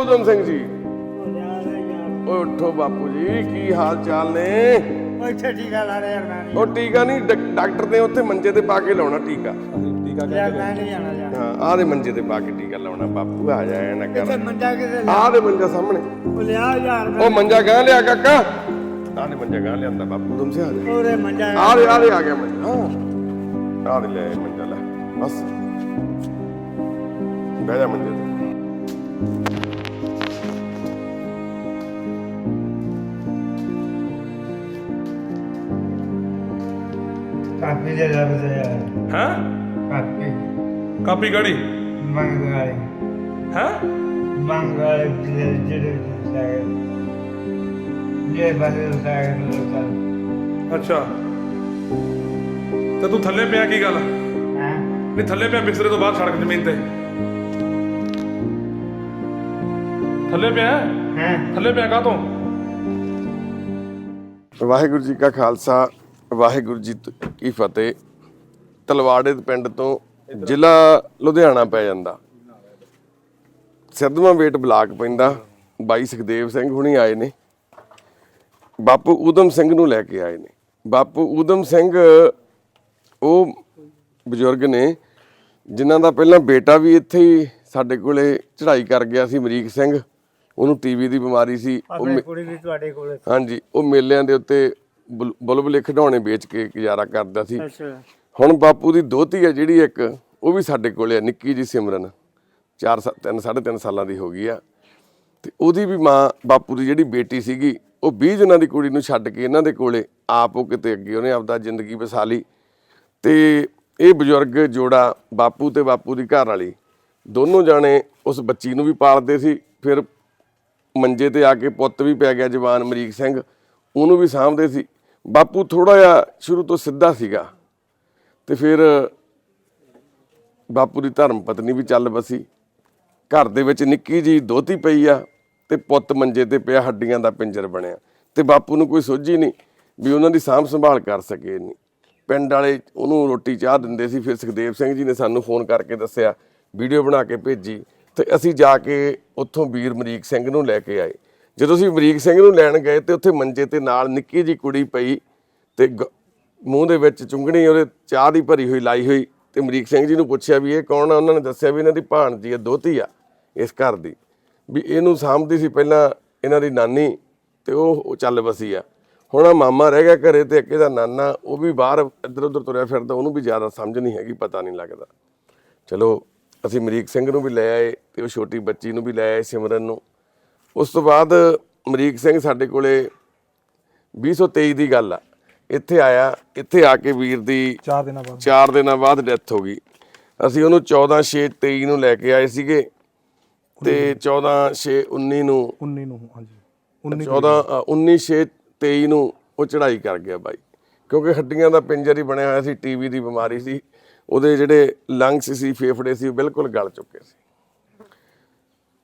ਉਦਮ ਸਿੰਘ ਜੀ। ਓਏ ਉੱਠੋ ਬਾਪੂ ਜੀ ਕੀ ਹਾਲ ਚਾਲ ਨੇ? ਇੱਥੇ ਟੀਕਾ ਲਾ ਰਿਹਾ ਨਹੀਂ ਉਹ ਟੀਕਾ ਨਹੀਂ ਡਾਕ- ਡਾਕਟਰ ਨੇ ਉੱਥੇ ਮੰਜੇ ਤੇ ਪਾ ਕੇ ਲਾਉਣਾ ਟੀਕਾ। ਯਾਰ ਮੈਂ ਨਹੀਂ ਜਾਣਾ ਯਾਰ। ਹਾਂ ਆਹ ਦੇ ਮੰਜੇ ਤੇ ਪਾ ਕੇ ਟੀਕਾ ਲਾਉਣਾ ਬਾਪੂ ਆ ਜਾਇਆ ਨਾ ਇੱਥੇ ਕਰ ਮੰਜਾ ਕਿਤੇ ਆਹ ਦੇ ਮੰਜਾ ਸਾਹਮਣੇ। ਉਹ ਲਿਆ ਯਾਰ ਉਹ ਮੰਜਾ ਗਾਂ ਲਿਆ ਕਾਕਾ? ਆਹ ਦੇ ਮੰਜਾ ਗਾਂ ਲਿਆਂਦਾ ਬਾਪੂ ਤੁਮ ਸੇ ਆ ਜਾ। ਉਹਦੇ ਮੰਜਾ ਆ ਦੇ ਆ ਦੇ ਆ ਗਿਆ ਮੰਜਾ। ਹਾਂ। ਆ ਦੇ ਲੈ ਮੰਜਾ ਲੈ। ਬਸ। ਬਹਿ ਜਾ ਮੰਜੇ ਤੇ। ਕਾਪੀ ਦੇ ਲੱਭ ਦੇ ਯਾਰ ਹੈ ਕਾਪੀ ਕਾਪੀ ਗਾੜੀ ਮੰਗ ਵਾਲੀ ਹੈ ਮੰਗ ਵਾਲੀ ਜਿਹੜੇ ਜਿਹੜੇ ਸਾਰੇ ਜੇ ਬਾਰੇ ਸਾਰੇ ਲੋਕਾਂ ਅੱਛਾ ਤੇ ਤੂੰ ਥੱਲੇ ਪਿਆ ਕੀ ਗੱਲ ਹਾਂ ਨਹੀਂ ਥੱਲੇ ਪਿਆ ਬਿਸਤਰੇ ਤੋਂ ਬਾਹਰ ਸੜਕ ਜ਼ਮੀਨ ਤੇ ਥੱਲੇ ਪਿਆ ਹਾਂ ਥੱਲੇ ਪਿਆ ਕਾ ਤੂੰ ਵਾਹਿਗੁਰੂ ਜੀ ਕਾ ਖਾਲਸਾ ਵਾਹਿਗੁਰੂ ਜੀ ਕੀ ਫਤਿਹ। ਤਲਵਾੜੇ ਪਿੰਡ ਤੋਂ ਜ਼ਿਲ੍ਹਾ ਲੁਧਿਆਣਾ ਪੈ ਜਾਂਦਾ। ਸਿੱਧਵਾਂ ਵੇਟ ਬਲਾਕ ਪੈਂਦਾ। ਬਾਈ ਸੁਖਦੇਵ ਸਿੰਘ ਹੁਣੀ ਆਏ ਨੇ। ਬਾਪੂ ਊਧਮ ਸਿੰਘ ਨੂੰ ਲੈ ਕੇ ਆਏ ਨੇ। ਬਾਪੂ ਊਧਮ ਸਿੰਘ ਉਹ ਬਜ਼ੁਰਗ ਨੇ ਜਿਨ੍ਹਾਂ ਦਾ ਪਹਿਲਾਂ ਬੇਟਾ ਵੀ ਇੱਥੇ ਹੀ ਸਾਡੇ ਕੋਲੇ ਚੜ੍ਹਾਈ ਕਰ ਗਿਆ ਸੀ ਅਮਰੀਕ ਸਿੰਘ। ਉਹਨੂੰ ਟੀਵੀ ਦੀ ਬਿਮਾਰੀ ਸੀ। ਉਹ ਕੁੜੀ ਵੀ ਤੁਹਾਡੇ ਕੋਲ ਹਾਂਜੀ ਉਹ ਮੇਲਿਆਂ ਦੇ ਉੱਤੇ ਬੁਲ- ਬੁਲਬੁਲੇ ਖਿਡੌਣੇ ਵੇਚ ਕੇ ਗੁਜ਼ਾਰਾ ਕਰਦਾ ਸੀ। ਅੱਛਾ। ਹੁਣ ਬਾਪੂ ਦੀ ਦੋਤੀ ਹੈ ਜਿਹੜੀ ਇੱਕ ਉਹ ਵੀ ਸਾਡੇ ਕੋਲੇ ਆ ਨਿੱਕੀ ਜੀ ਸਿਮਰਨ। 4 3 3.5 ਸਾਲਾਂ ਦੀ ਹੋ ਗਈ ਆ। ਤੇ ਉਹਦੀ ਵੀ ਮਾਂ ਬਾਪੂ ਦੀ ਜਿਹੜੀ ਬੇਟੀ ਸੀਗੀ ਉਹ 20 ਜਨਾਂ ਦੀ ਕੁੜੀ ਨੂੰ ਛੱਡ ਕੇ ਇਹਨਾਂ ਦੇ ਕੋਲੇ ਆਪ ਉਹ ਕਿਤੇ ਅੱਗੇ ਉਹਨੇ ਆਪਦਾ ਜ਼ਿੰਦਗੀ ਵਸਾ ਲਈ। ਤੇ ਇਹ ਬਜ਼ੁਰਗ ਜੋੜਾ ਬਾਪੂ ਤੇ ਬਾਪੂ ਦੀ ਘਰ ਵਾਲੀ ਦੋਨੋਂ ਜਾਣੇ ਉਸ ਬੱਚੀ ਨੂੰ ਵੀ ਪਾਲਦੇ ਸੀ। ਫਿਰ ਮੰਜੇ ਤੇ ਆ ਕੇ ਪੁੱਤ ਵੀ ਪੈ ਗਿਆ ਜਵਾਨ ਅਮਰੀਕ ਸਿੰਘ ਉਹਨੂੰ ਵੀ ਸਾਂਭਦੇ ਸੀ। ਬਾਪੂ ਥੋੜਾ ਜਿਹਾ ਸ਼ੁਰੂ ਤੋਂ ਸਿੱਧਾ ਸੀਗਾ ਤੇ ਫਿਰ ਬਾਪੂ ਦੀ ਧਰਮ ਪਤਨੀ ਵੀ ਚੱਲ ਬਸੀ ਘਰ ਦੇ ਵਿੱਚ ਨਿੱਕੀ ਜੀ ਦੋਤੀ ਪਈ ਆ ਤੇ ਪੁੱਤ ਮੰਜੇ ਤੇ ਪਿਆ, ਹੱਡੀਆਂ ਦਾ ਪਿੰਜਰ ਬਣਿਆ। ਤੇ ਬਾਪੂ ਨੂੰ ਕੋਈ ਸੋਝੀ ਨਹੀਂ ਵੀ ਉਹਨਾਂ ਦੀ ਸਾਂਭ ਸੰਭਾਲ ਕਰ ਸਕੇ ਨਹੀਂ ਪਿੰਡ ਵਾਲੇ ਉਹਨੂੰ ਰੋਟੀ ਚਾਹ ਦਿੰਦੇ ਸੀ, ਫਿਰ ਸੁਖਦੇਵ ਸਿੰਘ ਜੀ ਨੇ ਸਾਨੂੰ ਫੋਨ ਕਰਕੇ ਦੱਸਿਆ, ਵੀਡੀਓ ਬਣਾ ਕੇ ਭੇਜੀ। ਤੇ ਅਸੀਂ ਜਾ ਕੇ ਉੱਥੋਂ ਵੀਰ ਮਰੀਕ ਸਿੰਘ ਨੂੰ ਲੈ ਕੇ ਆਏ। ਜਦੋਂ ਅਸੀਂ ਮਰੀਕ ਸਿੰਘ ਨੂੰ ਲੈਣ ਗਏ ਤੇ ਉੱਥੇ ਮੰਜੇ ਤੇ ਨਾਲ ਨਿੱਕੀ ਜੀ ਕੁੜੀ ਪਈ ਤੇ ਗ- ਮੂੰਹ ਦੇ ਵਿੱਚ ਚੁੰਗਣੀ ਉਹਦੇ ਚਾਹ ਦੀ ਭਰੀ ਹੋਈ ਲਾਈ ਹੋਈ ਤੇ ਅਮਰੀਕ ਸਿੰਘ ਜੀ ਨੂੰ ਪੁੱਛਿਆ ਵੀ ਇਹ ਕੌਣ ਆ? ਉਹਨਾਂ ਨੇ ਦੱਸਿਆ ਵੀ ਇਹਨਾਂ ਦੀ ਭਾਣਜੀ ਆ ਦੋਤੀ ਆ, ਇਸ ਘਰ ਦੀ। ਵੀ ਇਹਨੂੰ ਸਾਂਭਦੀ ਸੀ ਪਹਿਲਾਂ ਇਹਨਾਂ ਦੀ ਨਾਨੀ ਤੇ ਉਹ ਚੱਲ ਬਸੀ ਆ। ਹੁਣ ਆ ਮਾਮਾ ਰਹਿ ਗਿਆ ਘਰੇ ਤੇ ਅੱਗੇ ਦਾ ਨਾਨਾ, ਉਹ ਵੀ ਬਾਹਰ ਇੱਧਰ ਉੱਧਰ ਤੁਰਿਆ ਫਿਰਦਾ, ਉਹਨੂੰ ਵੀ ਜ਼ਿਆਦਾ ਸਮਝ ਨਹੀਂ ਹੈਗੀ, ਪਤਾ ਨਹੀਂ ਲੱਗਦਾ। ਚਲੋ, ਅਸੀਂ ਮਰੀਕ ਸਿੰਘ ਨੂੰ ਵੀ ਲੈ ਆਏ ਤੇ ਉਹ ਛੋਟੀ ਬੱਚੀ ਨੂੰ ਵੀ ਲੈ ਆਏ ਸਿਮਰਨ ਨੂੰ। ਉਸ ਤੋਂ ਬਾਅਦ ਅਮਰੀਕ ਸਿੰਘ ਸਾਡੇ ਕੋਲੇ 2023 ਦੀ ਗੱਲ ਆ। ਇੱਥੇ ਆਇਆ ਇੱਥੇ ਆ ਕੇ ਵੀਰ ਦੀ 4 ਦਿਨਾਂ ਬਾਅਦ। 4 ਦਿਨਾਂ ਬਾਅਦ ਡੈਥ ਹੋ ਗਈ। ਅਸੀਂ ਉਹਨੂੰ 14 6 23 ਨੂੰ ਲੈ ਕੇ ਆਏ ਸੀਗੇ ਤੇ 14 6 19 ਨੂੰ 19 ਨੂੰ ਹਾਂਜੀ। 19 14 ਅ, 19 6 23 ਨੂੰ ਉਹ ਚੜ੍ਹਾਈ ਕਰ ਗਿਆ ਬਾਈ। ਕਿਉਂਕਿ ਹੱਡੀਆਂ ਦਾ ਪਿੰਜਰ ਹੀ ਬਣਿਆ ਹੋਇਆ ਸੀ ਟੀਵੀ ਦੀ ਬਿਮਾਰੀ ਸੀ। ਉਹਦੇ ਜਿਹੜੇ ਲੰਗਸ ਸੀ ਫੇਫੜੇ ਸੀ ਬਿਲਕੁਲ ਗਲ ਚੁੱਕੇ ਸੀ।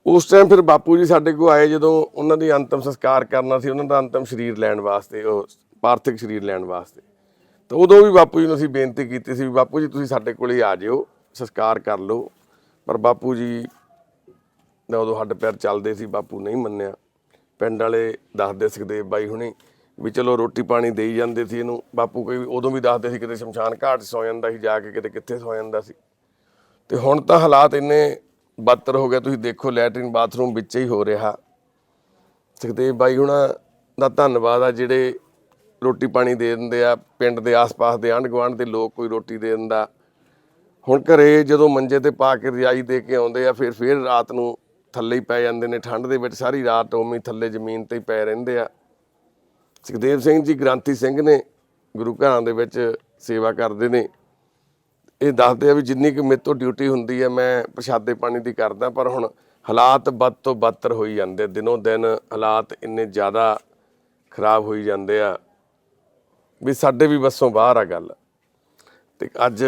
ਉਸ ਟਾਈਮ ਫਿਰ ਬਾਪੂ ਜੀ ਸਾਡੇ ਕੋਲ ਆਏ ਜਦੋਂ ਉਹਨਾਂ ਦੀ ਅੰਤਮ ਸੰਸਕਾਰ ਕਰਨਾ ਸੀ, ਉਹਨਾਂ ਦਾ ਅੰਤਮ ਸਰੀਰ ਲੈਣ ਵਾਸਤੇ, ਉਹ ਪਾਰਥਿਕ ਸਰੀਰ ਲੈਣ ਵਾਸਤੇ। ਤਾਂ ਉਦੋਂ ਵੀ ਬਾਪੂ ਜੀ ਨੂੰ ਅਸੀਂ ਬੇਨਤੀ ਕੀਤੀ ਸੀ ਵੀ ਬਾਪੂ ਜੀ ਤੁਸੀਂ ਸਾਡੇ ਕੋਲ ਹੀ ਆ ਜਿਓ, ਸੰਸਕਾਰ ਕਰ ਲਓ। ਪਰ ਬਾਪੂ ਜੀ ਦਾ ਉਦੋਂ ਹੱਡ ਪੈਰ ਚੱਲਦੇ ਸੀ, ਬਾਪੂ ਨਹੀਂ ਮੰਨਿਆ। ਪਿੰਡ ਵਾਲੇ ਦੱਸਦੇ ਸੁਖਦੇਵ ਬਾਈ ਹੁਣੀ ਵੀ ਚਲੋ ਰੋਟੀ ਪਾਣੀ ਦੇਈ ਜਾਂਦੇ ਸੀ ਇਹਨੂੰ। ਬਾਪੂ ਕੋਈ ਉਦੋਂ ਵੀ ਦੱਸਦੇ ਸੀ ਕਿਤੇ ਸ਼ਮਸ਼ਾਨ ਘਾਟ 'ਚ ਸੌ ਜਾਂਦਾ ਸੀ, ਜਾ ਕੇ ਕਿਤੇ ਕਿੱਥੇ ਸੌ ਜਾਂਦਾ ਸੀ। ਤੇ ਹੁਣ ਤਾਂ ਹਾਲਾਤ ਇੰਨੇ ਬਦਤਰ ਹੋ ਗਿਆ ਤੁਸੀਂ ਦੇਖੋ ਲੈਟਰਿਨ ਬਾਥਰੂਮ ਵਿੱਚ ਹੀ ਹੋ ਰਿਹਾ। ਸੁਖਦੇਵ ਬਾਈ ਹੁਣਾਂ ਦਾ ਧੰਨਵਾਦ ਆ, ਜਿਹੜੇ ਰੋਟੀ ਪਾਣੀ ਦੇ ਦਿੰਦੇ ਆ, ਪਿੰਡ ਦੇ ਆਸ-ਪਾਸ ਦੇ ਆਂਢ ਗੁਆਂਢ ਦੇ ਲੋਕ ਕੋਈ ਰੋਟੀ ਦੇ ਦਿੰਦਾ। ਹੁਣ ਘਰੇ ਜਦੋਂ ਮੰਜੇ ਤੇ ਪਾ ਕੇ ਰਜਾਈ ਦੇ ਕੇ ਆਉਂਦੇ ਆ, ਫਿਰ ਫਿਰ ਰਾਤ ਨੂੰ ਥੱਲੇ ਹੀ ਪੈ ਜਾਂਦੇ ਨੇ, ਠੰਡ ਦੇ ਵਿੱਚ ਸਾਰੀ ਰਾਤ ਉਵੇਂ ਥੱਲੇ ਜ਼ਮੀਨ ਤੇ ਹੀ ਪੈ ਰਹਿੰਦੇ ਆ। ਸੁਖਦੇਵ ਸਿੰਘ ਜੀ ਗ੍ਰਾਂਤੀ ਸਿੰਘ ਨੇ ਗੁਰੂ ਘਰਾਂ ਦੇ ਵਿੱਚ ਸੇਵਾ ਕਰਦੇ ਨੇ। ਇਹ ਦੱਸਦੇ ਆ ਵੀ ਜਿੰਨੀ ਕਿ ਮੇਰੇ ਤੋਂ ਡਿਊਟੀ ਹੁੰਦੀ ਹੈ ਮੈਂ ਪ੍ਰਸ਼ਾਦੇ ਪਾਣੀ ਦੀ ਕਰਦਾ ਪਰ ਹੁਣ ਹਾਲਾਤ ਬਦ ਤੋਂ ਬਦਤਰ ਹੋਈ ਜਾਂਦੇ ਦਿਨੋਂ ਦਿਨ ਹਾਲਾਤ ਇੰਨੇ ਜ਼ਿਆਦਾ ਖਰਾਬ ਹੋਈ ਜਾਂਦੇ ਆ ਵੀ ਸਾਡੇ ਵੀ ਬੱਸੋਂ ਬਾਹਰ ਆ ਗੱਲ। ਤੇ ਅੱਜ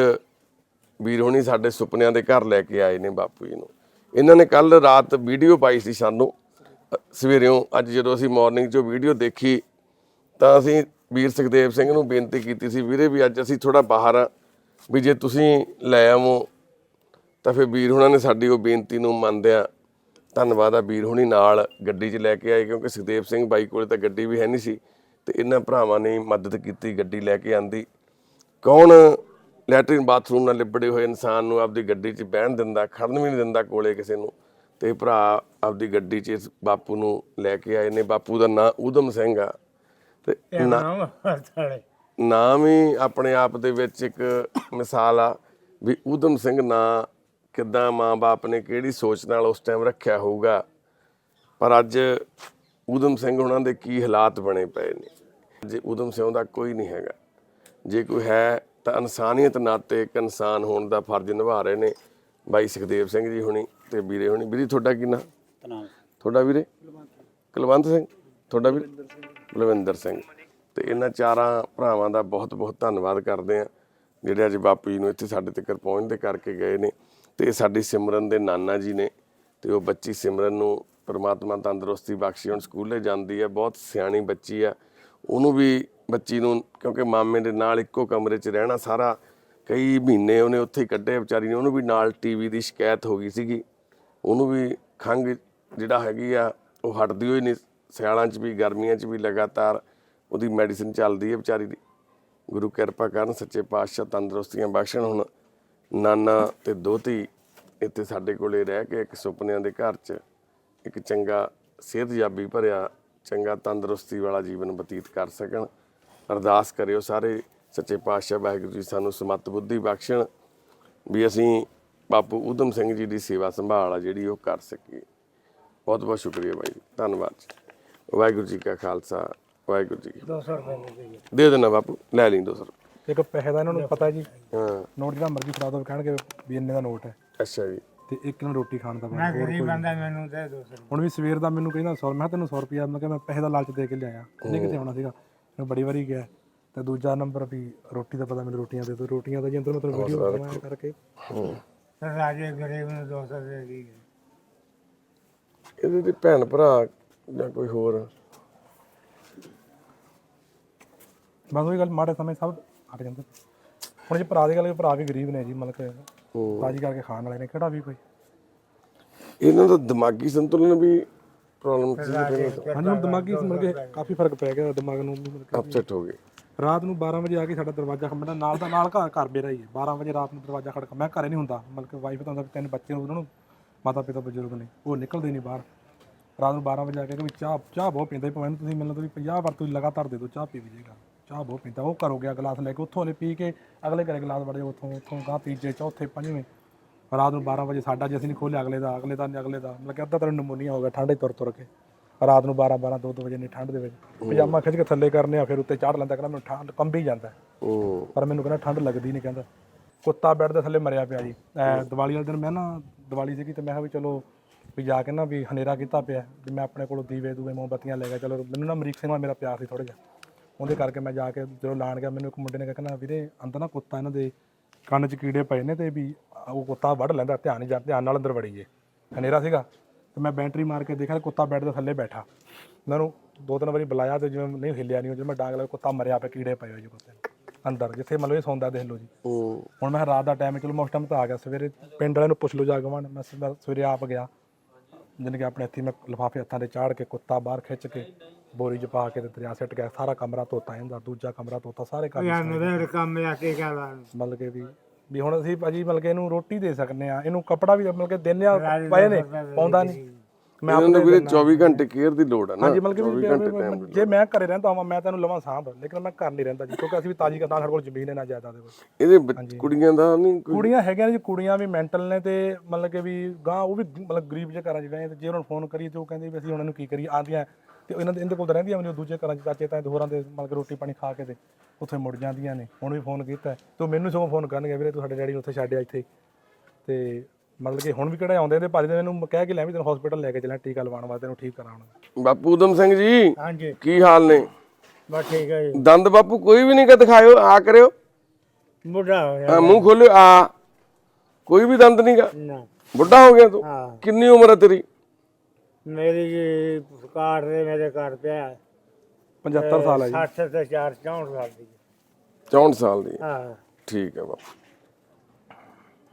ਵੀਰ ਹੋਣੀ ਸਾਡੇ ਸੁਪਨਿਆਂ ਦੇ ਘਰ ਲੈ ਕੇ ਆਏ ਨੇ ਬਾਪੂ ਜੀ ਨੂੰ। ਇਹਨਾਂ ਨੇ ਕੱਲ ਰਾਤ ਵੀਡੀਓ ਪਾਈ ਸੀ ਸਾਨੂੰ ਅ, ਅੱਜ ਜਦੋਂ ਅਸੀਂ ਮਾਰਨਿੰਗ 'ਚੋਂ ਵੀਡੀਓ ਦੇਖੀ ਤਾਂ ਅਸੀਂ ਵੀਰ ਸੁਖਦੇਵ ਸਿੰਘ ਨੂੰ ਬੇਨਤੀ ਕੀਤੀ ਸੀ ਵੀਰੇ ਵੀ ਅੱਜ ਅਸੀਂ ਥੋੜਾ ਬਾਹਰ ਆ। ਵੀ ਜੇ ਤੁਸੀਂ ਲੈ ਆਵੋ ਤਾਂ ਫਿਰ ਵੀਰ ਹੁਣਾਂ ਨੇ ਸਾਡੀ ਉਹ ਬੇਨਤੀ ਨੂੰ ਮੰਨਦਿਆਂ ਧੰਨਵਾਦ ਆ ਵੀਰ ਹੁਣੀ ਨਾਲ ਗੱਡੀ 'ਚ ਲੈ ਕੇ ਆਏ ਕਿਉਂਕਿ ਸੁਖਦੇਵ ਸਿੰਘ ਬਾਈ ਕੋਲੇ ਤਾਂ ਗੱਡੀ ਵੀ ਹੈ ਨਹੀਂ ਸੀ ਤੇ ਇਹਨਾਂ ਭਰਾਵਾਂ ਨੇ ਮਦਦ ਕੀਤੀ ਗੱਡੀ ਲੈ ਕੇ ਆਂਦੀ। ਕੌਣ ਲੈਟਰਿਨ ਬਾਥਰੂਮ ਨਾਲ ਲਿਬੜੇ ਹੋਏ ਇਨਸਾਨ ਨੂੰ ਆਪਦੀ ਗੱਡੀ 'ਚ ਬਹਿਣ ਦਿੰਦਾ ਖੜਨ ਵੀ ਨਹੀਂ ਦਿੰਦਾ ਕੋਲੇ ਕਿਸੇ ਨੂੰ? ਤੇ ਭਰਾ ਆਪਦੀ ਗੱਡੀ 'ਚ ਇਸ ਬਾਪੂ ਨੂੰ ਲੈ ਕੇ ਆਏ ਨੇ ਬਾਪੂ ਦਾ ਨਾਂ ਊਧਮ ਸਿੰਘ ਆ। ਤੇ ਨਾ- ਨਾਮ ਨਾਮ ਹੀ ਆਪਣੇ ਆਪ ਦੇ ਵਿੱਚ ਇੱਕ ਮਿਸਾਲ ਆ ਵੀ ਊਧਮ ਸਿੰਘ ਨਾਂ ਕਿੱਦਾਂ ਮਾਂ-ਬਾਪ ਨੇ ਕਿਹੜੀ ਸੋਚ ਨਾਲ ਉਸ ਟਾਈਮ ਰੱਖਿਆ ਹੋਊਗਾ। ਪਰ ਅੱਜ ਊਧਮ ਸਿੰਘ ਉਹਨਾਂ ਦੇ ਕੀ ਹਾਲਾਤ ਬਣੇ ਪਏ ਨੇ। ਜੇ ਊਧਮ ਸਿੰਘ ਦਾ ਕੋਈ ਨਹੀਂ ਹੈਗਾ। ਜੇ ਕੋਈ ਹੈ ਤਾਂ ਇਨਸਾਨੀਅਤ ਨਾਤੇ ਇੱਕ ਇਨਸਾਨ ਹੋਣ ਦਾ ਫਰਜ਼ ਨਿਭਾ ਰਹੇ ਨੇ। ਬਾਈ ਸੁਖਦੇਵ ਸਿੰਘ ਜੀ ਹੁਣੀ ਤੇ ਵੀਰੇ ਹੁਣੀ। ਵੀਰੇ ਤੁਹਾਡਾ ਕੀ ਨਾਂ? ਤੁਹਾਡਾ ਵੀਰੇ? ਕੁਲਵੰਤ ਸਿੰਘ। ਤੁਹਾਡਾ ਵੀਰੇ? ਬਲਵਿੰਦਰ ਸਿੰਘ। ਤੇ ਇਹਨਾਂ ਚਾਰਾਂ ਭਰਾਵਾਂ ਦਾ ਬਹੁਤ ਬਹੁਤ ਧੰਨਵਾਦ ਕਰਦੇ ਆ ਜਿਹੜੇ ਅੱਜ ਬਾਪੂ ਜੀ ਨੂੰ ਇੱਥੇ ਸਾਡੇ ਤੱਕ ਪਹੁੰਚਦੇ ਕਰਕੇ ਗਏ ਨੇ ਤੇ ਸਾਡੀ ਸਿਮਰਨ ਦੇ ਨਾਨਾ ਜੀ ਨੇ ਤੇ ਉਹ ਬੱਚੀ ਸਿਮਰਨ ਨੂੰ ਪਰਮਾਤਮਾ ਤੰਦਰੁਸਤੀ ਬਖਸ਼ੀ, ਹੁਣ ਸਕੂਲੇ ਜਾਂਦੀ ਹੈ, ਬਹੁਤ ਸਿਆਣੀ ਬੱਚੀ ਆ। ਉਹਨੂੰ ਵੀ ਬੱਚੀ ਨੂੰ, ਕਿਉਂਕਿ ਮਾਮੇ ਦੇ ਨਾਲ ਇੱਕੋ ਕਮਰੇ 'ਚ ਰਹਿਣਾ ਸਾਰਾ ਕਈ ਮਹੀਨੇ ਉਹਨੇ ਉੱਥੇ ਹੀ ਕੱਢੇ, ਵਿਚਾਰੀ ਨੇ ਉਹਨੂੰ ਵੀ ਨਾਲ ਟੀਵੀ ਦੀ ਸ਼ਿਕਾਇਤ ਹੋ ਗਈ ਸੀਗੀ। ਉਹਨੂੰ ਵੀ ਖੰਘ ਜਿਹੜਾ ਹੈਗੀ ਆ, ਉਹ ਹਟਦੀ ਹੋਈ ਨਹੀਂ, ਸਿਆਲਾਂ 'ਚ ਵੀ, ਗਰਮੀਆਂ 'ਚ ਵੀ ਲਗਾਤਾਰ ਉਹਦੀ ਮੈਡੀਸਿਨ ਚੱਲਦੀ ਹੈ ਵਿਚਾਰੀ ਦੀ। ਗੁਰੂ ਕਿਰਪਾ ਕਰਨ ਸੱਚੇ ਪਾਤਸ਼ਾਹ ਤੰਦਰੁਸਤੀਆਂ ਬਖਸ਼ਣ ਹੁਣ। ਨਾਨਾ ਤੇ ਦੋਤੀ ਇੱਥੇ ਸਾਡੇ ਕੋਲੇ ਰਹਿ ਕੇ ਇੱਕ ਸੁਪਨਿਆਂ ਦੇ ਘਰ 'ਚ ਇੱਕ ਚੰਗਾ ਸਿਹਤਯਾਬੀ ਭਰਿਆ, ਚੰਗਾ ਤੰਦਰੁਸਤੀ ਵਾਲਾ ਜੀਵਨ ਬਤੀਤ ਕਰ ਸਕਣ। ਅਰਦਾਸ ਕਰਿਓ ਸਾਰੇ ਸੱਚੇ ਪਾਤਸ਼ਾਹ ਵਾਹਿਗੁਰੂ ਜੀ ਸਾਨੂੰ ਸਮਤ ਬੁੱਧੀ ਬਖਸ਼ਣ ਵੀ ਅਸੀਂ ਬਾਪੂ ਊਧਮ ਸਿੰਘ ਜੀ ਦੀ ਸੇਵਾ ਸੰਭਾਲ ਆ ਜਿਹੜੀ ਉਹ ਕਰ ਸਕੀਏ। ਬਹੁਤ ਬਹੁਤ ਸ਼ੁਕਰੀਆ ਬਾਈ ਜੀ। ਧੰਨਵਾਦ ਜੀ। ਵਾਹਿਗੁਰੂ ਜੀ ਕਾ ਖਾਲਸਾ। ਵਾਹਿਗੁਰੂ ਜੀ ਕੀ 200 ਰੁਪਏ ਦੇ ਦੇ ਫਤਿਹ। ਦੇ ਦੇਣਾ ਬਾਪੂ ਲੈ ਲਈ 200 ਇੱਕ ਪੈਸੇ ਦਾ ਇਹਨਾਂ ਨੂੰ ਪਤਾ ਜੀ। ਹਾਂ। ਨੋਟ ਜਿਹੜਾ ਮਰਜ਼ੀ ਫੜਾ ਦੋ ਕਹਿਣਗੇ ਵੀ ਇੰਨੇ ਦਾ ਨੋਟ ਹੈ। ਅੱਛਾ ਜੀ। ਤੇ ਇੱਕ ਨੂੰ ਰੋਟੀ ਖਾਣ ਦਾ ਮੈਂ ਬਣਾ ਗਰੀਬ ਬੰਦਾ ਮੈਨੂੰ ਦੇ 200 ਹੁਣ ਵੀ ਸਵੇਰ ਦਾ ਮੈਨੂੰ ਕਹਿੰਦਾ 100 ਮੈਂ ਤੈਨੂੰ 100 ਰੁਪਿਆ ਮੈਂ ਕਿਹਾ ਮੈਂ ਪੈਸੇ ਦਾ ਲਾਲਚ ਦੇ ਕੇ ਲਿਆਇਆ। ਇਹਨੇ ਕਿਤੇ ਆਉਣਾ ਸੀਗਾ? ਮੈਂ ਬੜੀ ਵਾਰੀ ਗਿਆ। ਤੇ ਦੂਜਾ ਨੰਬਰ ਵੀ ਰੋਟੀ ਦਾ ਪਤਾ ਮੈਨੂੰ ਰੋਟੀਆਂ ਦੇ ਦੋ। ਰੋਟੀਆਂ ਦਾ ਜੀ ਅੰਦਰ ਮੈਂ ਤੁਹਾਨੂੰ ਵੀਡੀਓ ਬਣਾਇਆ ਕਰਕੇ। ਤੇ ਰਾਜੇ ਗਰੀਬ ਨੂੰ 200 ਦੇ ਦੀ। ਇਹਦੇ ਤੇ ਭੈਣ ਭਰਾ ਜਾਂ ਕੋਈ ਹੋਰ? ਬਸ ਉਹੀ ਗੱਲ ਮਾੜੇ ਸਮੇਂ ਸਭ ਹਟ ਜਾਂਦੇ। ਹੁਣ ਜੇ ਭਰਾ ਦੀ ਗੱਲ ਕਰੀਏ, ਭਰਾ ਵੀ ਗਰੀਬ ਨੇ ਜੀ ਮਤਲਬ ਕਿ ਰਾਜੀ ਕਰਕੇ ਖਾਣ ਵਾਲੇ ਨੇ ਕਿਹੜਾ ਵੀ ਕੋਈ। ਇਹਨਾਂ ਦਾ ਦਿਮਾਗੀ ਸੰਤੁਲਨ ਵੀ ਪ੍ਰੋਬਲਮ ਸੀ ਹਾਂਜੀ ਹੁਣ ਦਿਮਾਗੀ ਮਤਲਬ ਕਿ ਕਾਫੀ ਫ਼ਰਕ ਪੈ ਗਿਆ ਦਿਮਾਗ ਨੂੰ ਵੀ ਮਤਲਬ ਕਿ ਅਪਸੈਟ ਹੋ ਗਏ। ਰਾਤ ਨੂੰ 12 ਵਜੇ ਆ ਕੇ ਸਾਡਾ ਦਰਵਾਜ਼ਾ ਖੰਮਣਾ ਨਾਲ ਦਾ ਨਾਲ ਘਰ ਘਰ ਮੇਰਾ ਹੀ ਹੈ। 12 ਵਜੇ ਰਾਤ ਨੂੰ ਦਰਵਾਜ਼ਾ ਖੜਕਾ ਮੈਂ ਘਰੇ ਨਹੀਂ ਹੁੰਦਾ ਮਤਲਬ ਕਿ ਵਾਈਫ ਤਾਂ ਹੁੰਦਾ ਵੀ ਤਿੰਨ ਬੱਚੇ ਨੇ ਉਹਨਾਂ ਨੂੰ ਮਾਤਾ ਪਿਤਾ ਬਜ਼ੁਰਗ ਨੇ ਉਹ ਨਿਕਲਦੇ ਨਹੀਂ ਬਾਹਰ। ਰਾਤ ਨੂੰ 12 ਵਜੇ ਆ ਕੇ ਕਿ ਵੀ ਚਾਹ ਚਾਹ ਬਹੁਤ ਪੀਂਦਾ ਭਾਵੇਂ ਤੁਸੀਂ ਮੈਨੂੰ ਤੁਸੀਂ 50 ਵਾਰ ਤੁਸੀਂ ਲਗਾਤਾਰ ਦੇ ਦਿਓ ਚਾਹ ਪੀ ਵੀਜੇਗਾ ਚਾਹ ਬਹੁਤ ਪੀਂਦਾ ਉਹ ਘਰੋਂ ਗਿਆ ਗਲਾਸ ਲੈ ਕੇ ਉੱਥੋਂ ਨੇ ਪੀ ਕੇ ਅਗਲੇ ਘਰੇ ਗਲਾਸ ਵੜੇ ਉੱਥੋਂ ਉੱਥੋਂ ਗਾਂ ਤੀਜੇ ਚੌਥੇ ਪੰਜਵੇਂ। ਰਾਤ ਨੂੰ 12 ਵਜੇ ਸਾਡਾ ਜੇ ਅਸੀਂ ਨਹੀਂ ਖੋਲਿਆ ਅਗਲੇ ਦਾ ਅਗਲੇ ਦਾ ਨਹੀਂ ਅਗਲੇ ਦਾ। ਮਤਲਬ ਕਿ ਅੱਧਾ ਤਾਂ ਨਮੂਨੀਆ ਹੋ ਗਿਆ ਠੰਡੇ ਤੁਰ ਤੁਰ ਕੇ। ਰਾਤ ਨੂੰ 12 12 2 2 ਵਜੇ ਨਹੀਂ ਠੰਡ ਦੇ ਵਿੱਚ। ਪਜਾਮਾ ਖਿੱਚ ਕੇ ਥੱਲੇ ਕਰਨੇ ਆ ਫਿਰ ਉੱਤੇ ਚੜ ਲੈਂਦਾ ਕਹਿੰਦਾ ਮੈਨੂੰ ਠੰਡ ਕੰਬੀ ਜਾਂਦਾ। ਪਰ ਮੈਨੂੰ ਕਹਿੰਦਾ ਠੰਡ ਲੱਗਦੀ ਨਹੀਂ ਕਹਿੰਦਾ। ਕੁੱਤਾ ਬੈੱਡ ਦੇ ਥੱਲੇ ਮਰਿਆ ਪਿਆ ਜੀ। ਐ ਦੀਵਾਲੀ ਵਾਲੇ ਦਿਨ ਮੈਂ ਨਾ ਦੀਵਾਲੀ ਸੀਗੀ ਤੇ ਮੈਂ ਕਿਹਾ ਵੀ ਚਲੋ ਵੀ ਜਾ ਕੇ ਨਾ ਵੀ ਹਨੇਰਾ ਕੀਤਾ ਪਿਆ। ਵੀ ਮੈਂ ਆਪਣੇ ਕੋਲੋਂ ਦੀਵੇ ਦੂਵੇ ਮੋਮਬੱਤੀਆਂ ਲੈ ਗਿਆ ਚਲੋ ਮੈਨੂੰ ਨਾ ਅਮਰੀਕ ਸਿੰਘ ਨਾਲ ਮੇਰਾ ਪਿਆਰ ਸੀ ਥੋੜਾ ਜਿਹਾ। ਉਹਦੇ ਕਰਕੇ ਮੈਂ ਜਾ ਕੇ ਜਦੋਂ ਲਾਣ ਗਿਆ ਮੈਨੂੰ ਇੱਕ ਮੁੰਡੇ ਨੇ ਕਿਹਾ ਕਹਿੰਦਾ ਵੀਰੇ ਅੰਦਰ ਨਾ ਕੁੱਤਾ ਇਹਨਾਂ ਦੇ ਕੰਨ 'ਚ ਕੀੜੇ ਪਏ ਨੇ ਤੇ ਵੀ ਉਹ ਕੁੱਤਾ ਵੱਢ ਲੈਂਦਾ ਧਿਆਨ ਨਹੀਂ ਜਾ ਧਿਆਨ ਨਾਲ ਅੰਦਰ ਵੜੀ ਜੇ। ਹਨੇਰਾ ਸੀਗਾ ਤੇ ਮੈਂ ਬੈਟਰੀ ਮਾਰ ਕੇ ਦੇਖਿਆ ਕੁੱਤਾ ਬੈੱਡ ਦੇ ਥੱਲੇ ਬੈਠਾ। ਮੈਂ ਉਹਨੂੰ ਦੋ ਤਿੰਨ ਵਾਰੀ ਬੁਲਾਇਆ ਤੇ ਜਿਵੇਂ ਨਹੀਂ ਹਿੱਲਿਆ ਨਹੀਂ ਜਦੋਂ ਮੈਂ ਡਾਂਗ ਲਾਇਆ ਕੁੱਤਾ ਮਰਿਆ ਪਿਆ ਕੀੜੇ ਪਏ ਹੋਏ ਜੀ ਕੁੱਤੇ ਨੂੰ ਅੰਦਰ ਜਿੱਥੇ ਮਤਲਬ ਇਹ ਸੌਂਦਾ ਦੇਖ ਲਓ ਜੀ। ਹੂੰ। ਹੁਣ ਮੈਂ ਰਾਤ ਦਾ ਟਾਈਮ ਹੈ ਚਲੋ ਮੈਂ ਉਸ ਟਾਈਮ ਤਾਂ ਆ ਗਿਆ ਸਵੇਰੇ ਪਿੰਡ ਵਾਲਿਆਂ ਨੂੰ ਪੁੱਛ ਲਓ ਜਾ ਕੇ ਮੈਂ ਸਵੇਰੇ- ਸਵੇਰੇ ਆਪ ਗਿਆ। ਜਿਨ ਕਿ ਆਪਣੇ ਹੱਥੀ ਮੈਂ ਲਿਫਾਫੇ ਹੱਥਾਂ ਦੇ ਚਾੜ ਕੇ ਕੁੱਤਾ ਬਾਹਰ ਖਿੱਚ ਕੇ ਬੋਰੀ 'ਚ ਪਾ ਕੇ ਤੇ ਦਰਿਆ ਸਿੱਟ ਗਿਆ ਸਾਰਾ ਕਮਰਾ ਧੋਤਾ ਜਾਂਦਾ ਦੂਜਾ ਕਮਰਾ ਧੋਤਾ ਸਾਰੇ ਕੰਮ ਯਾਰ ਮੇਰੇ ਕੰਮ ਆ ਕੇ ਕਹ ਲਾ ਮਤਲਬ ਕਿ ਵੀ ਵੀ ਹੁਣ ਅਸੀਂ ਭਾਜੀ ਮਤਲਬ ਕਿ ਇਹਨੂੰ ਰੋਟੀ ਦੇ ਸਕਨੇ ਆ ਇਹਨੂੰ ਕੱਪੜਾ ਵੀ ਮਤਲਬ ਕਿ ਦਿੰਨੇ ਆ ਪਏ ਨੇ ਪਾਉਂਦਾ ਨਹੀਂ ਮੈਂ ਇਹਨਾਂ ਨੂੰ ਵੀਰੇ 24 ਘੰਟੇ ਕੇਅਰ ਦੀ ਲੋੜ ਆ ਨਾ ਹਾਂਜੀ ਮਤਲਬ ਕਿ 24 ਵੀ ਘੰਟੇ ਮੈਂ- ਟਾਈਮ ਜੇ ਮੈਂ ਘਰੇ ਰਹਿੰਦਾ ਹਾਂ ਮੈਂ ਤੈਨੂੰ ਲਵਾਂ ਸਾਂਭ ਲੇਕਿਨ ਮੈਂ ਘਰ ਨਹੀਂ ਰਹਿੰਦਾ ਜੀ ਕਿਉਂਕਿ ਅਸੀਂ ਵੀ ਤਾਜੀ ਕਰਦਾ ਸਾਡੇ ਕੋਲ ਜ਼ਮੀਨ ਹੈ ਨਾ ਜਾਇਦਾਦ ਦੇ ਕੋਲ। ਇਹਦੇ ਬੱਚ- ਕੁੜੀਆਂ ਦਾ ਨਹੀਂ ਕੋਈ ਕੁੜੀਆਂ ਹੈਗੀਆਂ ਨੇ ਜੀ ਕੁੜੀਆਂ ਵੀ ਮੈਂਟਲ ਨੇ ਤੇ ਮਤਲਬ ਕਿ ਵੀ ਗਾਂ ਉਹ ਵੀ ਮਤਲਬ ਗਰੀਬ ਜਿਹੇ ਘਰਾਂ 'ਚ ਗਏ ਤੇ ਜੇ ਉਹਨਾਂ ਨੂੰ ਫੋਨ ਕਰੀਏ ਤੇ ਉਹ ਕਹਿੰਦੇ ਵੀ ਅਸੀਂ ਉਹਨਾਂ ਨੂੰ ਕੀ ਕਰੀਏ ਆਂਦੀਆਂ ਤੇ ਇਹਨਾਂ ਦੇ ਇਹਦੇ ਕੋਲ ਤਾਂ ਰਹਿੰਦੀਆਂ ਵੀ ਨਹੀਂ ਉਹ ਦੂਜੇ ਘਰਾਂ 'ਚ ਚਾਚੇ ਤਾਂ ਹੋਰਾਂ ਦੇ ਮਤਲਬ ਕਿ ਰੋਟੀ ਪਾਣੀ ਖਾ ਕੇ ਤੇ ਉੱਥੇ ਮੁੜ ਜਾਂਦੀਆਂ ਨੇ। ਹੁਣ ਵੀ ਫੋਨ ਕੀਤਾ। ਤੇ ਮੈਨੂੰ ਸਗੋਂ ਫੋਨ ਕਰਨਗੇ ਵੀਰੇ ਤੂੰ ਸਾਡੇ ਡੈਡੀ ਨੂੰ ਉੱਥੇ ਛੱਡਿਆ ਇੱਥੇ। ਤੇ ਮਤਲਬ ਕਿ ਹੁਣ ਵੀ ਕਿਹੜੇ ਆਉਂਦੇ ਨੇ ਭਾਜੀ ਦੇ ਮੈਨੂੰ ਕਹਿ ਕੇ ਲੈ ਵੀ ਤੈਨੂੰ ਹਸਪੀਟਲ ਲੈ ਕੇ ਚੱਲਾਂ ਟੀਕਾ ਲਵਾਉਣ ਵਾਸਤੇ ਤੈਨੂੰ ਠੀਕ ਕਰਾਉਣ ਬਾਪੂ ਉਦਮ ਸਿੰਘ ਜੀ ਹਾਂਜੀ। ਕੀ ਹਾਲ ਨੇ? ਬਸ ਠੀਕ ਹੈ ਜੀ। ਦੰਦ ਬਾਪੂ ਕੋਈ ਵੀ ਨਹੀਂ ਕਾ ਦਿਖਾਇਓ ਆ ਕਰਿਓ। ਬੁੱਢਾ ਹੋ ਗਿਆ। ਆ ਮੂੰਹ ਖੋਲਿਓ ਆ। ਕੋਈ ਵੀ ਦੰਦ ਨਹੀਂਗਾ ਨਾ। ਬੁੱਢਾ ਹੋ ਗਿਆ ਤੂੰ। ਹਾਂ। ਕਿੰਨੀ ਉਮਰ ਹੈ ਤੇਰੀ? ਮੇਰੀ ਜੀ ਕਾਰਡ ਦੇ ਮੇਰੇ ਘਰ ਪਿਆ 75 ਸਾਲ ਹੈ ਜੀ। 60 ਤੇ 4 64 ਸਾਲ ਦੀ। 64 ਸਾਲ ਦੀ। ਹਾਂ। ਠੀਕ ਹੈ ਬਾਪੂ।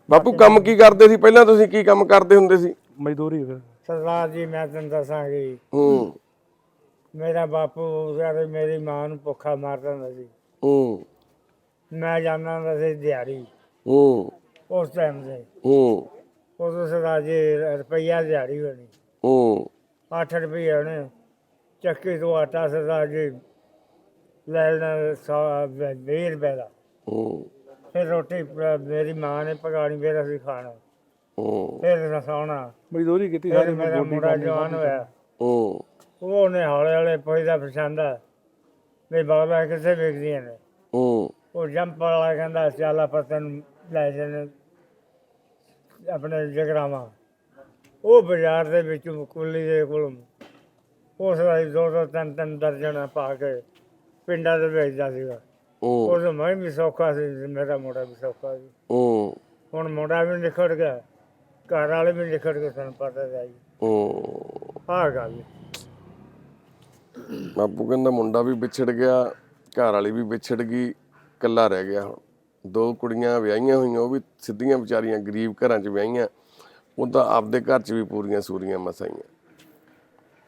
ਬਾਪੂ ਕੰਮ ਕੀ ਕਰਦੇ ਸੀ? ਪਹਿਲਾਂ ਤੁਸੀਂ ਕੀ ਕੰਮ ਕਰਦੇ ਹੁੰਦੇ ਸੀ? ਮਜ਼ਦੂਰੀ ਫਿਰ। ਸਰਦਾਰ ਜੀ ਮੈਂ ਤੈਨੂੰ ਦੱਸਾਂਗੀ। ਹੂੰ। ਮੇਰਾ ਬਾਪੂ ਯਾਰ ਮੇਰੀ ਮਾਂ ਨੂੰ ਭੁੱਖਾ ਮਾਰਦਾ ਹੁੰਦਾ ਸੀ। ਹੂੰ। ਮੈਂ ਜਾਂਦਾ ਹੁੰਦਾ ਸੀ ਦਿਹਾੜੀ। ਹੂੰ। ਉਸ ਟਾਈਮ ਤੇ। ਹੂੰ। ਉਦੋਂ ਸਰਦਾਰ ਜੀ ਰੁਪਈਆ ਦਿਹਾੜੀ ਹੋਣੀ। ਹੂੰ 8 ਰੁਪਏ ਹੋਣੇ ਚੱਕੀ ਤੋਂ ਆਟਾ ਸਰਦਾਰ ਜੀ ਲੈ ਲੈਣਾ ਸੌ ਵੀਹ ਰੁਪਏ ਦਾ। ਹੂੰ ਫਿਰ ਰੋਟੀ ਪ- ਮੇਰੀ ਮਾਂ ਨੇ ਪਕਾਣੀ ਫਿਰ ਅਸੀਂ ਖਾਣਾ। ਹੂੰ ਫਿਰ ਰਸਾਉਣਾ ਮਜ਼ਦੂਰੀ ਕੀਤੀ ਫਿਰ ਸਾਰੀ ਮੇਰਾ ਮੁੰਡਾ ਜਵਾਨ ਹੋਇਆ। ਹੂੰ ਉਹਨੇ ਹੌਲੇ ਹੌਲੇ ਪੁੱਛਦਾ ਪਛਾਂਦਾ ਵੀ ਬਾਬਾ ਕਿਸੇ ਵੇਖਦੀਆਂ ਨੇ? ਹੂੰ ਉਹ ਜੰਪ ਵਾਲਾ ਕਹਿੰਦਾ ਚੱਲ ਆਪਾਂ ਤੈਨੂੰ ਲੈ ਜਾਣੇ ਆਪਣੇ ਜਗਰਾਵਾਂ। ਉਹ ਬਾਜ਼ਾਰ ਦੇ ਵਿੱਚ ਕੁੱਲੀ ਦੇ ਕੋਲ ਉਸ ਦਾ ਦੋ ਦੋ ਤਿੰਨ ਤਿੰਨ ਦਰਜਨ ਪਾ ਕੇ ਪਿੰਡਾਂ ਦੇ ਵੇਚਦਾ ਸੀਗਾ। ਹੂੰ ਉਹ ਮੈਂ ਵੀ ਸੌਖਾ ਸੀ ਮੇਰਾ ਮੁੰਡਾ ਵੀ ਸੌਖਾ ਸੀ। ਹੂੰ ਹੁਣ ਮੁੰਡਾ ਵੀ ਨਿਖੜ ਗਿਆ ਘਰ ਵਾਲੇ ਵੀ ਨਿਖੜ ਗਏ ਸਾਨੂੰ ਪਤਾ ਜਾਈ ਹੂੰ ਆਹ ਗੱਲ ਬਾਪੂ ਕਹਿੰਦਾ ਮੁੰਡਾ ਵੀ ਵਿਛੜ ਗਿਆ ਘਰ ਵਾਲੀ ਵੀ ਵਿਛੜ ਗਈ ਇਕੱਲਾ ਰਹਿ ਗਿਆ ਹੁਣ। ਦੋ ਕੁੜੀਆਂ ਵਿਆਹੀਆਂ ਹੋਈਆਂ ਉਹ ਵੀ ਸਿੱਧੀਆਂ ਵਿਚਾਰੀਆਂ ਗਰੀਬ ਘਰਾਂ 'ਚ ਵਿਆਹੀਆਂ। ਉਹ ਤਾਂ ਆਪਦੇ ਘਰ 'ਚ ਵੀ ਪੂਰੀਆਂ ਸੂਰੀਆਂ ਮਸਾਈਆਂ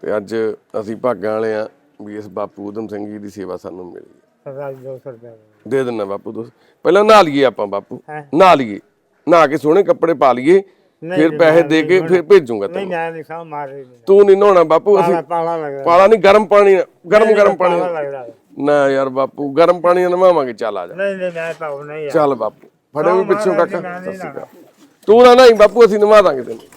ਤੇ ਅੱਜ ਅਸੀਂ ਭਾਗਾਂ ਵਾਲੇ ਆ ਵੀ ਇਸ ਬਾਪੂ ਉਦਮ ਸਿੰਘ ਜੀ ਦੀ ਸੇਵਾ ਸਾਨੂੰ ਮਿਲੀ ਸਰਦਾਰ ਜੀ 200 ਰੁਪਏ ਦਾ। ਦੇ ਦਿੰਨਾ ਬਾਪੂ ਤੁਸੀਂ ਪਹਿਲਾਂ ਨਹਾ ਲਈਏ ਆਪਾਂ ਬਾਪੂ? ਨਹਾ ਲਈਏ। ਨਹਾ ਕੇ ਸੋਹਣੇ ਕੱਪੜੇ ਪਾ ਲਈਏ ਨਹੀਂ ਫਿਰ ਪੈਸੇ ਦੇ ਕੇ ਫਿਰ ਭੇਜੂਗਾ ਨਹੀਂ ਤੈਨੂੰ ਮੈਂ ਨਹੀਂ ਖਾਂ ਮਾਰ ਨਹੀਂ। ਤੂੰ ਨਹੀਂ ਨਹਾਉਣਾ ਬਾਪੂ ਅਸੀਂ ਪਾਲਾ ਪਾਲਾ ਲੱਗਦਾ। ਪਾਲਾ ਨਹੀਂ ਗਰਮ ਪਾਣੀ ਗਰਮ ਗਰਮ ਪਾਣੀ ਨਾ ਯਾਰ ਬਾਪੂ ਗਰਮ ਪਾਣੀ ਨਵਾਵਾਂਗੇ ਚੱਲ ਆ ਜਾ। ਨਹੀਂ ਨਹੀਂ ਮੈਂ ਪਾਉ ਨਹੀਂ ਚੱਲ ਬਾਪੂ ਫੜੇ ਵੀ ਪਿੱਛੋਂ ਕਾਕਾ। ਜੀ, ਮੈਂ ਨਹੀਂ ਸਤਿ ਸ਼੍ਰੀ ਤੂੰ ਨਾ ਨਹੀਂ ਬਾਪੂ ਅਸੀਂ ਨਵਾ ਦਾਂਗੇ ਤੈਨੂੰ।